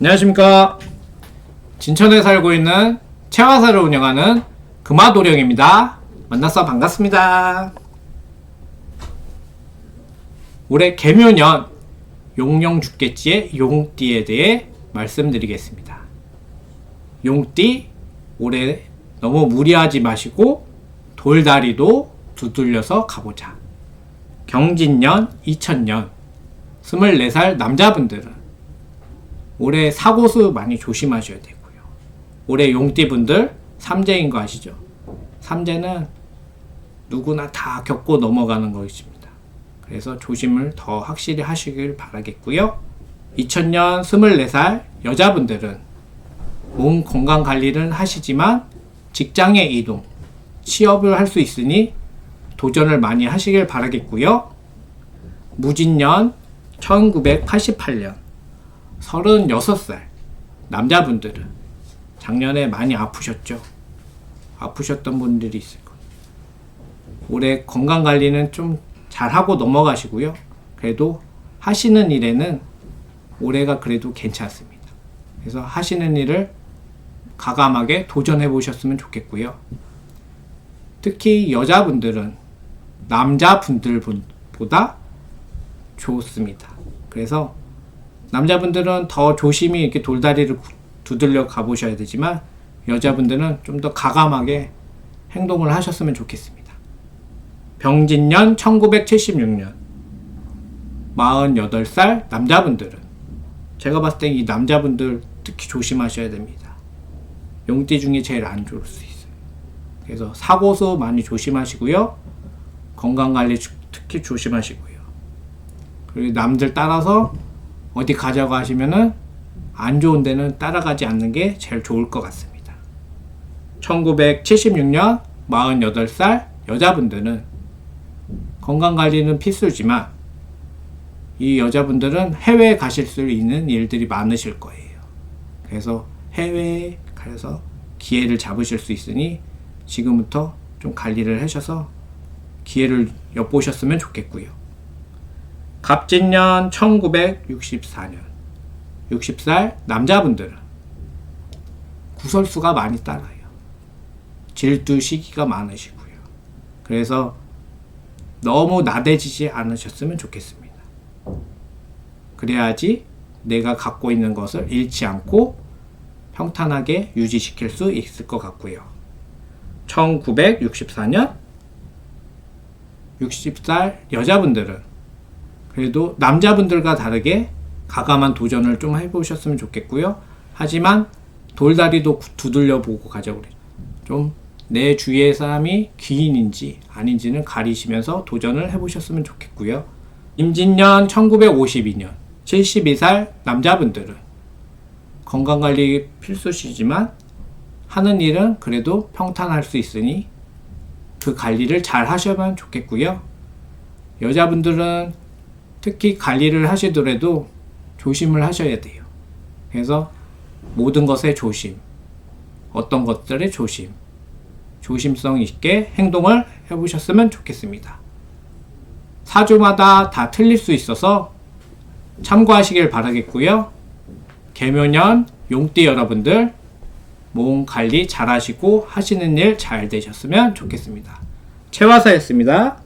안녕하십니까. 진천에 살고 있는 채화사를 운영하는 금화도령입니다. 만나서 반갑습니다. 올해 개묘년 용령 죽겠지의 용띠에 대해 말씀드리겠습니다. 용띠 올해 너무 무리하지 마시고 돌다리도 두들려서 가보자. 경진년 2000년 24살 남자분들은 올해 사고수 많이 조심하셔야 되고요. 올해 용띠분들 삼재인 거 아시죠? 삼재는 누구나 다 겪고 넘어가는 것입니다. 그래서 조심을 더 확실히 하시길 바라겠고요. 2000년 24살 여자분들은 몸 건강 관리를 하시지만 직장의 이동, 취업을 할 수 있으니 도전을 많이 하시길 바라겠고요. 무진년 1988년 36살 남자분들은 작년에 많이 아프셨죠? 아프셨던 분들이 있을 거예요. 올해 건강 관리는 좀 잘하고 넘어가시고요. 그래도 하시는 일에는 올해가 그래도 괜찮습니다. 그래서 하시는 일을 가감하게 도전해 보셨으면 좋겠고요. 특히 여자분들은 남자분들보다 좋습니다. 그래서 남자분들은 더 조심히 이렇게 돌다리를 구- 두들려 가보셔야 되지만 여자분들은 좀 더 가감하게 행동을 하셨으면 좋겠습니다. 병진년 1976년 48살 남자분들은 제가 봤을 때 이 남자분들 특히 조심하셔야 됩니다. 용띠 중에 제일 안 좋을 수 있어요. 그래서 사고수 많이 조심하시고요. 건강관리 주- 특히 조심하시고요. 그리고 남들 따라서 어디 가자고 하시면은 안 좋은 데는 따라가지 않는 게 제일 좋을 것 같습니다. 1976년 48살 여자분들은 건강관리는 필수지만 이 여자분들은 해외에 가실 수 있는 일들이 많으실 거예요. 그래서 해외에 가서 기회를 잡으실 수 있으니 지금부터 좀 관리를 하셔서 기회를 엿보셨으면 좋겠고요. 갑진년 1964년 60살 남자분들은 구설수가 많이 따라요. 질투 시기가 많으시고요. 그래서 너무 나대지지 않으셨으면 좋겠습니다. 그래야지 내가 갖고 있는 것을 잃지 않고 평탄하게 유지시킬 수 있을 것 같고요. 1964년 60살 여자분들은 그래도 남자분들과 다르게 가감한 도전을 좀 해보셨으면 좋겠고요. 하지만 돌다리도 구- 두들려 보고 가자고 그래요. 좀 내 주위의 사람이 귀인인지 아닌지는 가리시면서 도전을 해보셨으면 좋겠고요. 임진년 1952년 72살 남자분들은 건강관리 필수시지만 하는 일은 그래도 평탄할 수 있으니 그 관리를 잘 하셔면 좋겠고요. 여자분들은 특히 관리를 하시더라도 조심을 하셔야 돼요. 그래서 모든 것에 조심, 어떤 것들에 조심, 조심성 있게 행동을 해보셨으면 좋겠습니다. 사주마다 다 틀릴 수 있어서 참고하시길 바라겠고요. 개묘년 용띠 여러분들 몸 관리 잘 하시고 하시는 일 잘 되셨으면 좋겠습니다. 최화사였습니다.